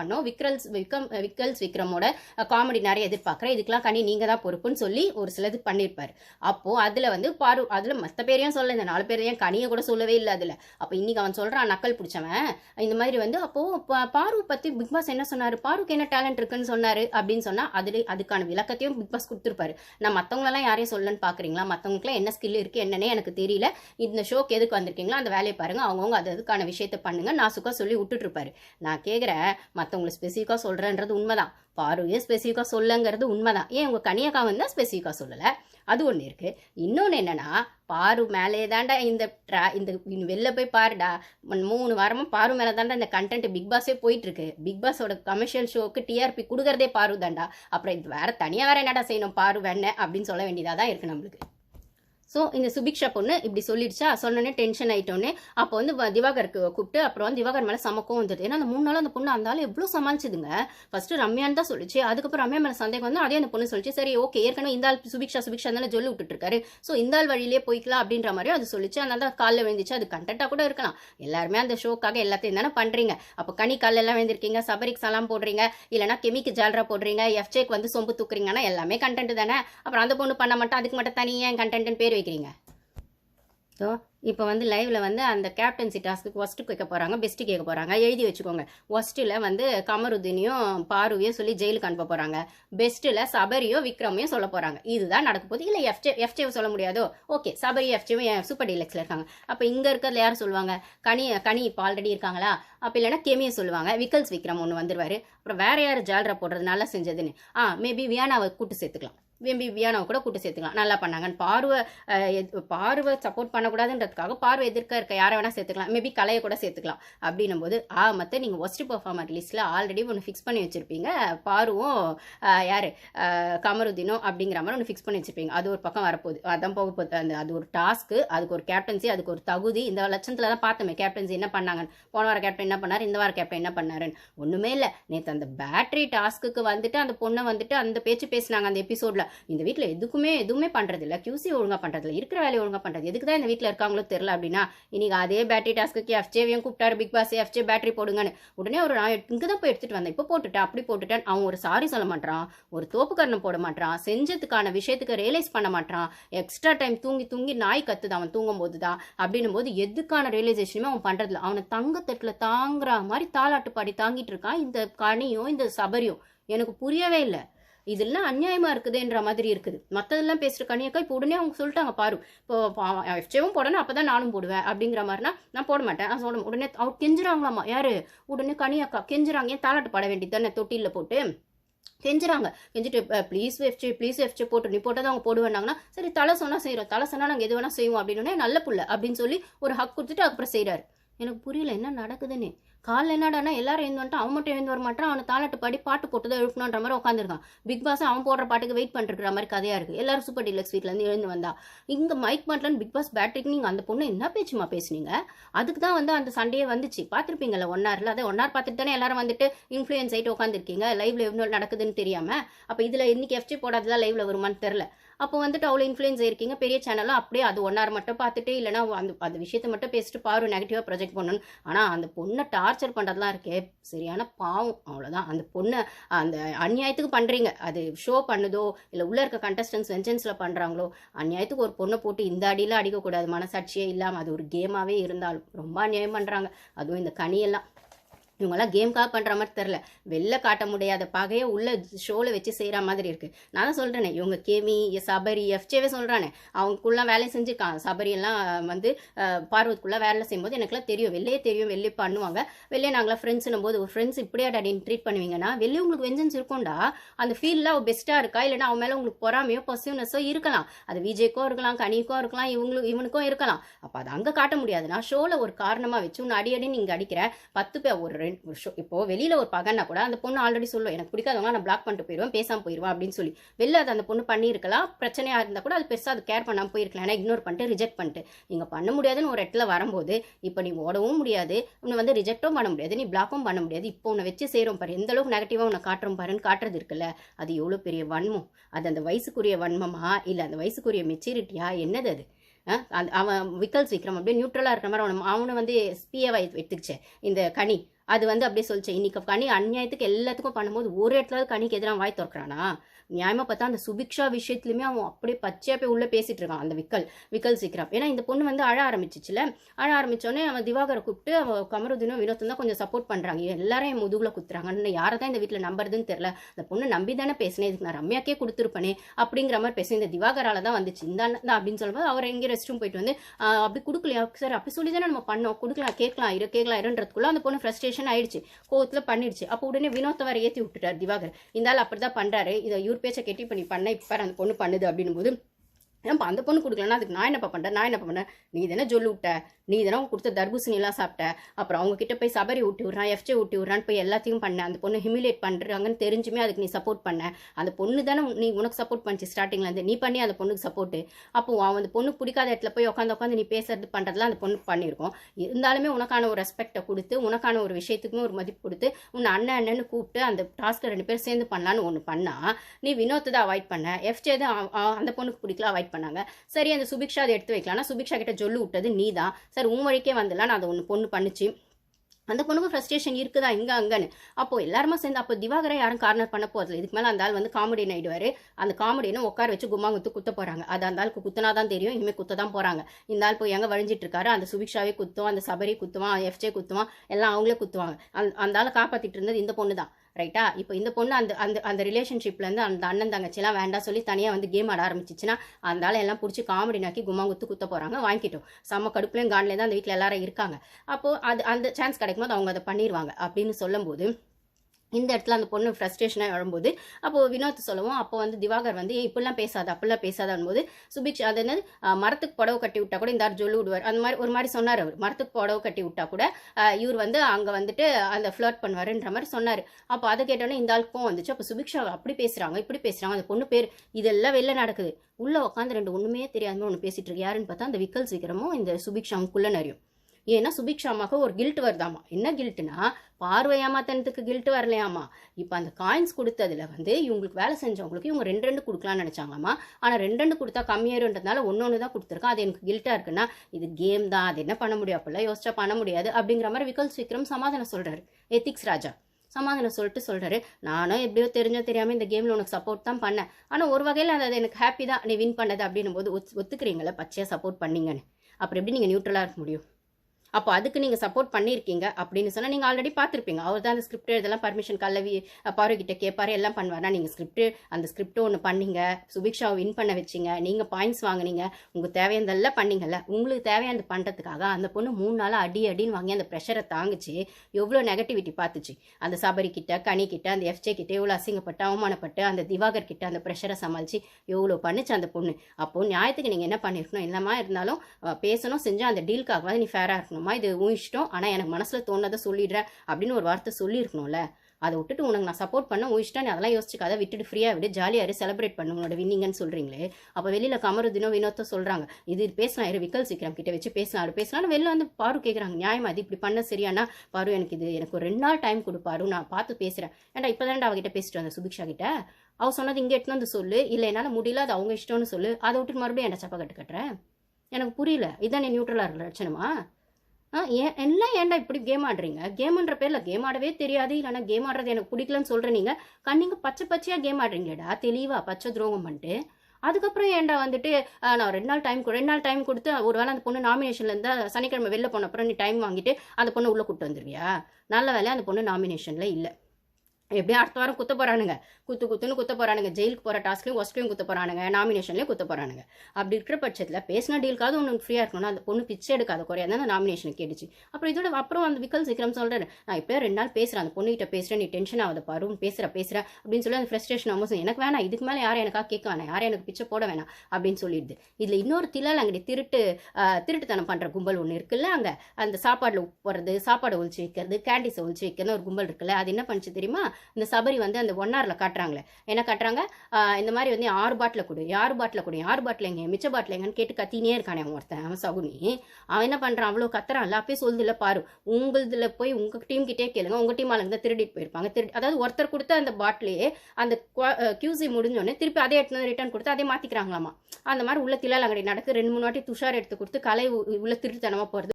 பண்ணோம். விக்ரல்ஸ் விக்ரம் விக்கல்ஸ் விக்ரமோட காமெடி நிறைய எதிர்பார்க்குறேன். இதுக்கெல்லாம் கனி நீங்கள் தான் பொறுப்புன்னு சொல்லி ஒரு சிலது பண்ணியிருப்பாரு அப்போது அதில் வந்து பாரு அதில் மற்ற பேரையும் சொல்ல இந்த நாலு பேரையும் கனியை கூட சொல்லவே இல்லை அதில். அப்போ இன்னைக்கு அவன் சொல்கிறான் நக்கல் பிடிச்சவன். இந்த மாதிரி வந்து அப்போது பாரு பற்றி பிக் பாஸ் என்ன சொன்னார்? பாருக்கு என்ன டேலண்ட் இருக்குன்னு சொன்னார்? அப்படின்னு சொன்னால் அதில் அதுக்கான விளக்கத்தையும் பிக் பாஸ் கொடுத்துருப்பாரு. நான் மற்றவங்களெல்லாம் யாரையும் சொல்லணும்னு பார்க்குறீங்களா மற்றவங்களுக்குலாம் என்ன ஸ்கில் இருக்குது என்னன்னே எனக்கு தெரியல. இந்த ஷோக்கு எதுக்கு வந்திருக்கீங்களோ அந்த வேலையை பாருங்கள் அவங்கவுங்க அது அதுக்கான விஷயத்த பண்ணுங்க. நான் சுக்கா சொல்லி விட்டுட்டுருப்பாரு. நான் கேட்குறேன் மற்றவங்களை ஸ்பெசிஃபிக்காக சொல்கிறேன்றது உண்மைதான். பார்வையே ஸ்பெசிஃபிக்காக சொல்லுங்கிறது உண்மைதான். ஏன் உங்கள் கனியக்கா வந்து ஸ்பெசிஃபிக்காக சொல்லலை? அது ஒன்று இருக்குது இன்னொன்று என்னன்னா பாரு மேலே தாண்டா இந்த ட்ரா இந்த வெளில போய் பாருடா. மூணு வாரமாக பாரு மேலே தாண்டா இந்த கண்டென்ட் பிக் பாஸே போயிட்டுருக்கு. பிக் பாஸோட கமர்ஷியல் ஷோக்கு டிஆர்பி கொடுக்குறதே பாரு தாண்டா. அப்புறம் இது வேறு தனியாக வேறு என்னடா செய்யணும்? பாரு வேண அப்படின்னு சொல்ல வேண்டியதாக தான் இருக்குது நம்மளுக்கு. ஸோ இந்த சுபிக்ஷா பொண்ணு இப்படி சொல்லிடுச்சா? சொன்னோன்னே டென்ஷன் ஆகிட்டோன்னே அப்போ வந்து திவாகருக்கு கூப்பிட்டு அப்புறம் வந்து திவாகர் மேலே சமக்கம் வந்துடுது. ஏன்னா அந்த மூணு நாள் அந்த பொண்ணு அந்த ஆள் எவ்வளோ சமாளிச்சுதுங்க. ஃபர்ஸ்ட் ரம்யான்னு தான் சொல்லிச்சு. அதுக்கப்புறம் ரம்யா மேலே சந்தேகம் வந்து அதே அந்த பொண்ணு சொல்லிச்சு. சரி ஓகே ஏற்கனவே இந்த ஆள் சுபிக்ஷா சுபிக்ஷா தானே சொல்லி விட்டுட்டு இருக்காரு ஸோ இந்த ஆள் வழியிலே போய்க்கலாம் அப்படின்ற மாதிரி அது சொல்லிச்சு. அதனால தான் காலில் விழுந்துச்சு அது கண்டென்ட்டாக கூட இருக்கலாம். எல்லாருமே அந்த ஷோக்காக எல்லாத்தையும் தானே பண்ணுறீங்க அப்போ கனி காலில் எல்லாம் விழுந்திருக்கீங்க சபரிக்கு சலாம் போடுறீங்க இல்லைனா கெமிக்கு ஜால்ரா போடுறீங்க எஃப்ஜேக்கு வந்து சொம்பு தூக்குறீங்கன்னா எல்லாமே கண்டென்ட் தானே. அப்புறம் அந்த பொண்ணு பண்ண மாட்டோம் அதுக்கு மட்டும் தனியாக கண்டென்ட்னு பேர் வைக்கிறீங்க. ஸோ இப்போ வந்து லைவ்ல வந்து அந்த கேப்டன்சி டாஸ்க்கு ஒஸ்ட்டு கேட்க போகிறாங்க பெஸ்ட்டு கேட்க போகிறாங்க எழுதி வச்சுக்கோங்க. ஒஸ்ட்டில் வந்து கமருதீனையும் பாருவையும் சொல்லி ஜெயிலுக்கு அனுப்ப போகிறாங்க பெஸ்ட்டில் சபரியும் விக்ரமையும் சொல்ல போகிறாங்க இதுதான் நடக்க போகுது. இல்லை எஃப்ஜே எஃப்ஜேவை சொல்ல முடியாதோ? ஓகே சபரி எஃப்ஜேவும் சூப்பர் டீலக்ஸில் இருக்காங்க. அப்போ இங்கே இருக்கிறதுல யார் சொல்லுவாங்க? கனி கனி இப்போ ஆல்ரெடி இருக்காங்களா? அப்போ இல்லைன்னா கெமியை சொல்லுவாங்க. விக்கல்ஸ் விக்ரம் ஒன்று வந்துடுவார் அப்புறம் வேறு யார் ஜால்ரா போடுறது நல்லா செஞ்சதுன்னு. ஆ மேபி வியானாவை கூட்டு சேர்த்துக்கலாம். வேம்பி வியானாவை கூட கூட்டு சேர்த்துக்கலாம். நல்லா பண்ணாங்கன்னு. பார்வை எத்- பார்வை சப்போர்ட் பண்ணக்கூடாதுன்றதுக்காக பார்வை எதிர்க்க இருக்க யாரை வேணால் சேர்த்துக்கலாம். மேபி கலையை கூட சேர்த்துக்கலாம். அப்படின்னும் போது ஆ மற்ற நீங்கள் ஒஸ்ட் பர்ஃபார்மர் லிஸ்ட்டில் ஆல்ரெடி ஒன்று ஃபிக்ஸ் பண்ணி வச்சுருப்பீங்க. பார்வும் யார்? யாரு கமருதீனும் அப்படிங்கிற மாதிரி ஒன்று ஃபிக்ஸ் பண்ணி வச்சுருப்பீங்க. அது ஒரு பக்கம் வரப்போகுது. அதான் போக போகுது. அந்த அது ஒரு டாஸ்க்கு அதுக்கு ஒரு கேப்டன்சி அதுக்கு ஒரு தகுதி. இந்த லட்சத்தில் தான் பார்த்தோமே கேப்டன்சி என்ன பண்ணாங்கன்னு. போன வார கேப்டன் என்ன பண்ணார்? இந்த வார கேப்டன் என்ன பண்ணாருன்னு. ஒன்றுமே இல்லை. நேற்று அந்த பேட்டரி டாஸ்க்குக்கு வந்துட்டு அந்த பொண்ணை வந்துட்டு அந்த பேச்சு பேசினாங்க அந்த எபிசோடில் இந்த வீட்டில் எதுக்குமே எதுவுமே பண்ணுறது இல்லை கியூசி ஒழுங்காக பண்ணுறதில்ல இருக்கிற வேலையை ஒழுங்காக பண்ணுறது எதுக்கு தான் இந்த வீட்டில் இருக்காங்களோ தெரில அப்படின்னா இன்னைக்கு அதே பேட்டரி டாஸ்க்கு எஃப்ஜேவியும் கூப்பிட்டாரு. பிக் பாஸ் எஃப்ஜே பேட்டரி போடுங்கன்னு. உடனே ஒரு நான் இங்கே தான் போய் எடுத்துகிட்டு வந்தேன். இப்போ போட்டுட்டேன் அப்படி போட்டுட்டேன் அவன் ஒரு சாரி சொல்ல மாட்டான் ஒரு தோப்புக்கரணம் போட மாட்டான் செஞ்சதுக்கான விஷயத்துக்கு ரியலைஸ் பண்ண மாட்டான் எக்ஸ்ட்ரா டைம் தூங்கி தூங்கி நாய் கத்துது. அவன் தூங்கும் போது தான் அப்படின்னும் போது எதுக்கான ரியலைசேஷனுமே அவன் பண்ணுறதில்ல அவனை தங்கத்தட்டில் தாங்குற மாதிரி தாலாட்டு பாடி தாங்கிட்டு இருக்கான். இந்த கனியும் இந்த சபரியும். எனக்கு புரியவே இல்லை. இதெல்லாம் அநியாயமா இருக்குதுன்ற மாதிரி இருக்குது. மற்றதெல்லாம் பேசுகிற கனியக்கா இப்போ உடனே அவங்க சொல்லிட்டாங்க பாரு இப்போ எஃப்ஜேவும் போடணும் அப்போ தான் நானும் போடுவேன் அப்படிங்கிற மாதிரினா நான் போட மாட்டேன். சொல்ல உடனே அவர் கெஞ்சுறாங்களாமா யாரு? உடனே கனியக்கா கெஞ்சுறாங்க ஏன் தாலாட்டு பாட வேண்டியது தானே தொட்டியில் போட்டு? கெஞ்சுறாங்க. கெஞ்சிட்டு ப்ளீஸ் எஃப்ஜே ப்ளீஸ் எஃப்ஜே போட்டு நீ போட்டதை அவங்க போடுவேன்னாங்கன்னா சரி தலை சொன்னால் செய்கிறோம் தலை சொன்னால் நாங்கள் எது வேணால் செய்வோம் அப்படின்னு நல்ல புள்ள அப்படின்னு சொல்லி ஒரு ஹக் கொடுத்துட்டு அப்புறம் செய்கிறாரு எனக்கு புரியல என்ன நடக்குதுன்னு. காலைல என்னடானா எல்லாரும் எழுந்து வந்துட்டு அவன் மட்டும் எழுந்து வர மாட்டான் அவனை தாளாட்டு பாடி பாட்டு போட்டு தான் எழுப்பணுன்ற மாதிரி உட்காந்துருக்கான் பிக் பாஸ் அவன் போடுற பாட்டுக்கு வெயிட் பண்ணிருக்கிற மாதிரி கதையா இருக்குது எல்லாரும் சூப்பர் டீலக்ஸ் வீட்டிலேருந்து எழுந்து வந்தா. இங்கே மைக் மாட்டலன் பிக் பாஸ் பேட்டரிக்கு நீங்கள் அந்த பொண்ணு என்ன பேச்சுமா பேசுனீங்க? அதுக்கு தான் வந்து அந்த சண்டையே வந்துச்சு. பார்த்துருப்பீங்களா ஒன் ஹவரில் அதை ஒன் ஹவர் பார்த்துட்டு தானே எல்லாரும் வந்துட்டு இன்ஃப்ளூயன்ஸ் ஆகிட்டு உட்காந்துருக்கீங்க லைவ்ல எவ்வளோ நடக்குதுன்னு தெரியாமல் அப்போ இதில் இன்னைக்கு எஃப்ஜி போடாததான் லைவ்ல வருமான்னு தெரில அப்போ வந்துட்டு அவ்வளோ இன்ஃப்ளூயன்ஸ் இருக்கீங்க பெரிய சேனலும் அப்படியே அது ஒன்னார் மட்டும் பார்த்துட்டு இல்லைனா அந்த அந்த விஷயத்தை மட்டும் பேசிட்டு பாரு நெகட்டிவாக ப்ரொஜெக்ட் பண்ணணும் ஆனால் அந்த பொண்ணை டார்ச்சர் பண்ணுறதுலாம் இருக்கே சரியான பாவம். அவ்வளோதான் அந்த பொண்ணை அந்த அநியாயத்துக்கு பண்ணுறீங்க அது ஷோ பண்ணுதோ இல்லை உள்ளே இருக்க கண்டஸ்டன்ஸ் வெஞ்சன்ஸில் பண்ணுறாங்களோ அநியாயத்துக்கு ஒரு பொண்ணை போட்டு இந்த அடியில் அடிக்கக்கூடாது. மனசாட்சியே இல்லாமல் அது ஒரு கேமாகவே இருந்தாலும். ரொம்ப அநியாயம் பண்ணுறாங்க அதுவும் இந்த கனியெல்லாம். இவங்கெல்லாம் கேம்காக பண்ணுற மாதிரி தெரில வெளில காட்ட முடியாத பகையை உள்ள ஷோவில் வச்சு செய்கிற மாதிரி இருக்குது நான் தான் சொல்கிறேனே இவங்க கேமி சபரி எஃப்ஜேவே சொல்கிறானே அவங்களுக்குள்ள வேலையை செஞ்சுருக்கான் சபரி எல்லாம் வந்து பார்வத்துக்குள்ளே வேலை செய்யும்போது எனக்குலாம் தெரியும். வெளியே தெரியும். வெளியே பண்ணுவாங்க. வெளியே நாங்களாம் ஃப்ரெண்ட்ஸ்னும் போது ஒரு ஃப்ரெண்ட்ஸ் இப்படியா டாடின்னு ட்ரீட் பண்ணுவீங்கன்னா வெளியே உங்களுக்கு வெஞ்சன்ஸ் இருக்கும்டா. அந்த ஃபீல்டில் அவள் பெஸ்ட்டாக இருக்கா? இல்லைனா அவன் மேலே உங்களுக்கு பொறாமையோ பசிவ்னஸோ இருக்கலாம். அது விஜய்க்கோ இருக்கலாம் கனிக்கோ இருக்கலாம் இவங்களுக்கு இவனுக்கும் இருக்கலாம். அப்போ அதை அங்கே காட்ட முடியாதுன்னா ஷோவில் ஒரு காரணமாக வச்சு உன்னை அடி அடி நீங்கள் அடிக்கிற பத்து பேர் ஒரு ரெண்டு வருஷம் இப்போ வெளியில் ஒரு பகன்னா கூட அந்த பொண்ணு ஆல்ரெடி சொல்லும் எனக்கு பிடிக்காதவங்க நான் பிளாக் பண்ணிட்டு போயிடுவேன் பேசாமல் போயிடுவேன் அப்படின்னு சொல்லி. வெளில அது அந்த பொண்ணு பண்ணியிருக்கலாம் பிரச்சனையாக இருந்தால் கூட அது பெருசாக அது கேர் பண்ணாமல் போயிருக்கலாம். ஏன்னா இக்னோர் பண்ணிட்டு ரிஜெக்ட் பண்ணிட்டு. நீங்கள் பண்ண முடியாதுன்னு ஒரு இடத்துல வரும்போது இப்போ நீ ஓடவும் முடியாது உன்னை வந்து ரிஜெக்டும் பண்ண முடியாது நீ பிளாக்கும் பண்ண முடியாது. இப்போ உன்னை வச்சு செய்கிறோம் பாரு எந்த அளவுக்கு நெகட்டிவாக உன்னை காட்டுறோம் பாருன்னு காட்டுறது இருக்குல்ல அது எவ்வளோ பெரிய வன்மம். அது அந்த வயசுக்குரிய வன்மமா இல்லை அந்த வயசுக்குரிய மெச்சூரிட்டியா என்னது அது? அந்த அவன் விக்கல்ஸ் விக்ரம் அப்படியே நியூட்ரலாக இருக்கிற மாதிரி அவனை அவனை வந்து ஸ்பிஏவை எடுத்துக்கிச்சே. இந்த கனி அது வந்து அப்படியே சொல்லிச்சு. இன்னைக்கு கனி அநியாயத்துக்கு எல்லாத்துக்கும் பண்ணும்போது ஒரு இடத்துல கனிக்கு எதிராக வாய் திறக்கிறானா? நியாயமாக பார்த்தா அந்த சுபிக்ஷா விஷயத்துலையுமே அவன் அப்படியே பச்சையாக போய் உள்ளே பேசிட்டு இருக்கான் அந்த விக்கல் விக்கல் சீக்கிரம். ஏன்னா இந்த பொண்ணு வந்து அழ ஆரம்பிச்சிச்சுல. அழ ஆரம்பிச்சோடனே அவன் திவாகரை கூப்பிட்டு அவ கமருதினும் வினோத்தும் தான் கொஞ்சம் சப்போர்ட் பண்ணுறாங்க எல்லாரும் என் முதுகில் குத்துறாங்கன்னு யாரை தான் இந்த வீட்டில் நம்புறதுன்னு தெரில அந்த பொண்ணு நம்பி தானே பேசினேன் இதுக்கு நான் ரம்யாக்கே கொடுத்துருப்பேனே அப்படிங்கிற மாதிரி பேசினேன் இந்த திவாகரால் தான் வந்துச்சு. இந்த அப்படின்னு சொல்லும்போது அவர் எங்கே ரெஸ்ட் ரூம் போயிட்டு வந்து அப்படி கொடுக்கலையா? சார் அப்படி சொல்லி தானே நம்ம பண்ணோம். கொடுக்கலாம் கேட்கலாம் இரு கேட்கலாம் இருன்றதுக்குள்ளே அந்த பொண்ணு ஃப்ரஸ்ட்ரேஷன் ஆயிடுச்சு. கோவத்தில் பண்ணிடுச்சு. அப்போ உடனே வினோத்தை வர ஏற்றி விட்டுட்டார் திவாகர். இருந்தாலும் அப்படி அப்படிதான் பண்றாரு. இதை இவர் பேச்சை கெட்டி பண்ணி பண்ண இப்போ அந்த பொண்ணு பண்ணுது அப்படின்னும் போது ஏன்பா அந்த பொண்ணு கொடுக்கலன்னா அதுக்கு நான் என்னப்பா பண்ணுறேன் நான் என்னப்பா பண்ணேன்? நீ தானே ஜொல்லு விட்ட. நீ தானே கொடுத்த தர்பூசணி எல்லாம் சாப்பிட்ட. அப்புறம் அவங்க கிட்ட போய் சபரி ஊட்டி விட்றான் எஃப்ஜே ஊட்டி விட்றான்னு போய் எல்லாத்தையும் பண்ண அந்த பொண்ணு ஹிமிலேட் பண்ணுறாங்கன்னு தெரிஞ்சுமே அதுக்கு நீ சப்போர்ட் பண்ண. அந்த பொண்ணு தானே நீ உனக்கு சப்போர்ட் பண்ணிச்சு ஸ்டார்டிங்ல இருந்து. நீ பண்ணி அந்த பொண்ணுக்கு சப்போர்ட்டு அப்போ அவன் அந்த பொண்ணு பிடிக்காத இடத்துல போய் உட்காந்து உட்காந்து நீ பேசுறது பண்ணுறதுலாம் அந்த பொண்ணு பண்ணியிருக்கோம் இருந்தாலுமே உனக்கான ஒரு ரெஸ்பெக்டை கொடுத்து உனக்கான ஒரு விஷயத்துக்குமே ஒரு மதிப்பு கொடுத்து உன்னை அண்ணன் அண்ணன்னு கூப்பிட்டு அந்த டாஸ்க்கை ரெண்டு பேரும் சேர்ந்து பண்ணலான்னு ஒன்று பண்ணால் நீ வினோத்தை தான் அவாய்ட் பண்ண. எஃப்ஜே தான் அந்த பொண்ணுக்கு பிடிக்கல அவாய்ட் பண்ணாங்க. சரி அந்த சுபிக்ஷா அதை எடுத்து வைக்கலாம்னா சுபிக்ஷா கிட்ட சொல்லி விட்டது நீ தான் சார் உன் வழிக்கே வந்துடலாம் நான் அதை ஒன்று பொண்ணு பண்ணுச்சு. அந்த பொண்ணுக்கு ஃப்ரஸ்ட்ரேஷன் இருக்குதா இங்கே அங்கேன்னு. அப்போ எல்லாருமே சேர்ந்து அப்போ திவாகரை யாரும் கார்னர் பண்ண போதில்லை இதுக்கு மேலே அந்த ஆள் வந்து காமெடியன் ஆயிடுவார் அந்த காமெடியனை உட்கார வச்சு கும்மா குத்து குத்த போகிறாங்க அது அந்த ஆளுக்கு குத்துனா தான் தெரியும் இனிமேல் குத்த தான் போகிறாங்க இந்த ஆள் போய் எங்கே வழிஞ்சிட்டு இருக்காரு? அந்த சுபிக்ஷாவே குத்துவான் அந்த சபரி குத்துவான் எஃப்ஜே குத்துவான் எல்லாம் அவங்களே குத்துவாங்க. அந்த அந்த ஆளை காப்பாற்றிட்டு இருந்தது இந்த பொண்ணு தான் ரைட்டா? இப்போ இந்த பொண்ணு அந்த அந்த அந்த ரிலேஷன்ஷிப்லேருந்து அந்த அண்ணன் தங்கச்சிலாம் வேண்டாம் சொல்லி தனியாக வந்து கேம் ஆட ஆரம்பிச்சிச்சுன்னா அந்த எல்லாம் பிடிச்சி காமெடி நாக்கி கும்மா குத்து குத்த போகிறாங்க வாங்கிட்டோம் செம்ம கடுப்புலையும் காண்டிலே தான் அந்த வீட்டில் எல்லாரும் இருக்காங்க. அப்போது அது அந்த சான்ஸ் கிடைக்கும்போது அவங்க அதை பண்ணிடுவாங்க அப்படின்னு சொல்லும்போது இந்த இடத்துல அந்த பொண்ணு ஃப்ரஸ்ட்ரேஷனாக எழும்போது அப்போ வினோத் சொல்லவும் அப்போ வந்து திவாகர் வந்து இப்படிலாம் பேசாத அப்படிலாம் பேசாதன் போது சுபிக்ஷா அது என்னது? மரத்துக்கு புடவை கட்டி விட்டா கூட இந்த ஜொல்லு விடுவார். அந்த மாதிரி ஒரு மாதிரி சொன்னார் அவர். மரத்துக்கு புடவை கட்டி விட்டா கூட இவர் வந்து அங்கே வந்துட்டு அந்த ஃப்ளர்ட் பண்ணுவாருன்ற மாதிரி சொன்னார். அப்போ அதை கேட்டோன்னே இந்த ஆளுக்கும் வந்துச்சு. அப்போ சுபிக்ஷா அப்படி பேசுகிறாங்க இப்படி பேசுகிறாங்க அந்த பொண்ணு பேர் இதெல்லாம் வெளில நடக்குது. உள்ளே உட்காந்து ரெண்டு ஒன்றுமே தெரியாம ஒன்று பேசிகிட்டு இருக்கு. யாருன்னு பார்த்தா அந்த விக்கல் சீக்கிரமும் இந்த சுபிக்ஷாவுக்குள்ளே நிறையும் ஏன்னா சுபிக்ஷா ஒரு கில்ட் வருதாமா? என்ன கில்ட்டுனா பார்வை ஏமாத்தனத்துக்கு கில்ட் வரலையாமா? இப்போ அந்த காயின்ஸ் கொடுத்ததுல வந்து இவங்களுக்கு வேலை செஞ்சவங்களுக்கு இவங்க ரெண்டு ரெண்டு கொடுக்கலாம்னு நினச்சாங்கம்மா ஆனால் ரெண்டு ரெண்டு கொடுத்தா கம்மியாருன்றதுனால ஒன்று ஒன்று தான் கொடுத்துருக்கோம் அது எனக்கு கில்ட்டாக இருக்குன்னா இது கேம் தான் அது என்ன பண்ண முடியும்? அப்படிலாம் யோசிச்சா பண்ண முடியாது. அப்படிங்கிற மாதிரி விகல் சீக்கிரம் சமாதானம் சொல்கிறாரு எத்திக்ஸ் ராஜா. சமாதானம் சொல்லிட்டு சொல்கிறாரு நானும் எப்படியோ தெரிஞ்சோ தெரியாமல் இந்த கேமில் உனக்கு சப்போர்ட் தான் பண்ணேன். ஆனால் ஒரு வகையில் அது எனக்கு ஹாப்பி தான். நீ வின் பண்ணது அப்படின்னும் போது ஒத்து- ஒத்துக்கிறீங்களா? பச்சையாக சப்போர்ட் பண்ணீங்கன்னு. அப்புறம் எப்படி நீங்கள் நியூட்ரலாக இருக்க முடியும்? அப்போ அதுக்கு நீங்கள் சப்போர்ட் பண்ணியிருக்கீங்க அப்படின்னு சொன்னால் நீங்கள் ஆல்ரெடி பார்த்துருப்பீங்க. அவர் தான் அந்த ஸ்கிரிப்ட் இதெல்லாம் பர்மிஷன் கல்லவி பார்வைக்கிட்ட கேட்பாரு எல்லாம் பண்ணுவாரா? நீங்கள் ஸ்கிரிப்ட் அந்த ஸ்கிரிப்ட் ஒன்று பண்ணீங்க சுபிக்ஷாவை வின் பண்ண வச்சீங்க நீங்கள் பாயிண்ட்ஸ் வாங்குனீங்க உங்களுக்கு தேவையானதெல்லாம் பண்ணீங்கல்ல உங்களுக்கு தேவையானது பண்ணுறதுக்காக அந்த பொண்ணு மூணு நாளாக அடி அடின்னு வாங்கி அந்த ப்ரெஷரை தாங்குச்சு. எவ்வளோ நெகட்டிவிட்டி பார்த்துச்சு. அந்த சபரி கிட்ட கனி கிட்ட அந்த எஃப்ஜே கிட்ட எவ்வளோ அசிங்கப்பட்டு அவமானப்பட்டு அந்த திவாகர் கிட்ட அந்த ப்ரெஷரை சமாளித்து எவ்வளோ பண்ணுச்சு அந்த பொண்ணு. அப்போ நியாயத்துக்கு நீங்கள் என்ன பண்ணிருக்கணும் என்னமா இருந்தாலும் பேசணும் செஞ்சால் அந்த டீலுக்காக நீ ஃபேராக இருக்கணும். இது உன் இஷ்டம். ஆனால் எனக்கு மனசில் தோணதை சொல்லிடுறேன் அப்படின்னு ஒரு வார்த்தை சொல்லியிருக்கணும்ல. அதை விட்டுட்டு உனக்கு நான் சப்போர்ட் பண்ண உன் இஷ்டம். நீ அதெல்லாம் யோசிச்சுக்காத. விட்டுட்டு ஃப்ரீயாக விட்டு ஜாலியாக செலிப்ரேட் பண்ணு. உங்களோட வின்னிங்கன்னு சொல்கிறீங்களே அப்போ வெளியில் கமருதினோ வினோத்தோ சொல்கிறாங்க இது பேசலாம் இரு. விக்கல் சீக்கிரம் கிட்ட வச்சு பேசலாம் அது பேசலாம்னு வெளில வந்து பாரு கேட்குறாங்க நியாயமா? அது இப்படி பண்ண சரியானா? பாரு எனக்கு இது எனக்கு ஒரு ரெண்டு நாள் டைம் கொடுப்பாரு நான் பார்த்து பேசுகிறேன் ஏன்டா இப்போ தானே அவகிட்ட பேசிட்டு வந்தேன் சுபிக்ஷா கிட்ட? அவ சொன்னது இங்கே எட்டுன்னு வந்து சொல்லு. இல்லை என்னால் முடியல. அது அவங்க இஷ்டம்னு சொல்லு. அதை விட்டுட்டு மறுபடியும் என்ன சப்பா கட்டு கட்டுறேன் எனக்கு புரியல. இதான் நீ நியூட்ரலாக இருக்கிற லட்சணமா? ஆ ஏன் எல்லாம் ஏன்டா இப்படி கேம் ஆடுறீங்க? கேம்ன்ற பேரில் கேம் ஆடவே தெரியாது. இல்லைன்னா கேம் ஆடுறது எனக்கு பிடிக்கலன்னு சொல்கிற நீங்கள் கண்ணிங்க பச்சை பச்சையாக கேம் ஆடுறீங்கடா தெளிவாக பச்சை துரோகம் பண்ணிட்டு. அதுக்கப்புறம் ஏன்டா வந்துட்டு நான் ரெண்டு நாள் டைம் ரெண்டு நாள் டைம் கொடுத்து ஒரு வேளை அந்த பொண்ணு நாமினேஷனில் இருந்தால் சனிக்கிழமை வெளில போன அப்புறம் நீ டைம் வாங்கிட்டு அந்த பொண்ணை உள்ளே கூப்பிட்டு வந்துருவியா? நல்ல வேலை அந்த பொண்ணு நாமினேஷனில் இல்லை. எப்படியும் அடுத்த வாரம் குத்த போகிறானுங்க குத்து குத்துன்னு குத்த போகிறானுங்க ஜெயிலுக்கு போகிற டாஸ்க்லையும் ஒஸ்ட்லையும் குத்த போறானுங்க. நாமினேஷன்லயும் குத்த போகிறானுங்க அப்படி இருக்கிற பட்சத்தில் பேசின டீலுக்காவது ஒன்று ஃப்ரீயாக இருக்கணும் அந்த பொண்ணு பிச்சை எடுக்காத குறையாக தான் அந்த நாமினேஷன் கேட்டுச்சு. அப்புறம் இதோட அப்புறம் அந்த விக்கல் சீக்கிரம் சொல்கிறேன் நான் இப்போ ரெண்டு நாள் பேசுகிறேன் அந்த பொண்ணுகிட்ட பேசுகிறேன் நீ டென்ஷன் ஆகுது பாரு. பேசுகிற பேசுகிறேன் அப்படின்னு சொல்லி அந்த ஃப்ரஸ்ட்ரேஷன் ஆகும் எனக்கு வேணாம். இதுக்கு மேலே யாரும் எனக்கா கேட்க வேணாம். யாரும் எனக்கு பிச்சை போட வேணாம். அப்படின்னு சொல்லிடுது. இதில் இன்னொரு தில்லால் அங்கே திருட்டு திருட்டுத்தனம் பண்ணுற கும்பல் ஒன்று இருக்குல்ல அங்கே அந்த சாப்பாடில் உப்புறது போடுறது சாப்பாடு ஒழிச்சு வைக்கிறது கேண்டீஸை ஒழிச்சு வைக்கிறது ஒரு கும்பல் இருக்குல்ல அது என்ன பண்ணிச்சு தெரியுமா? இந்த சபரி வந்து அந்த ஒன் காட்டுறாங்களே. என்ன காட்டுறாங்க? இந்த மாதிரி வந்து ஆறு பாட்டில் கொடு யார் பாட்டில் கொடு யார் பாட்டில் எங்க மிச்ச பாட்டில் எங்கன்னு கேட்டு கத்தினே இருக்கானே அவன் ஒருத்தன் அவன் சகுனி. அவன் என்ன பண்றான்? அவ்வளோ கத்துறான்ல அப்பயே சொல்லுது இல்ல பாரு உங்களுதுல போய் உங்க டீம் கிட்டே கேளுங்க உங்க டீம் ஆளுங்க தான் திருடிட்டு போயிருப்பாங்க. திருடி அதாவது ஒருத்தர் கொடுத்த அந்த பாட்டிலே அந்த கியூசி முடிஞ்சோடனே திருப்பி அதே எடுத்து ரிட்டர்ன் கொடுத்து அதே மாத்திக்கிறாங்களாமா. அந்த மாதிரி உள்ள தில்லாலங்கடி நடக்கு. ரெண்டு மூணு வாட்டி துஷார் எடுத்து கொடுத்து கலை உள்ள திருட்டுத்தனமாக போகிறது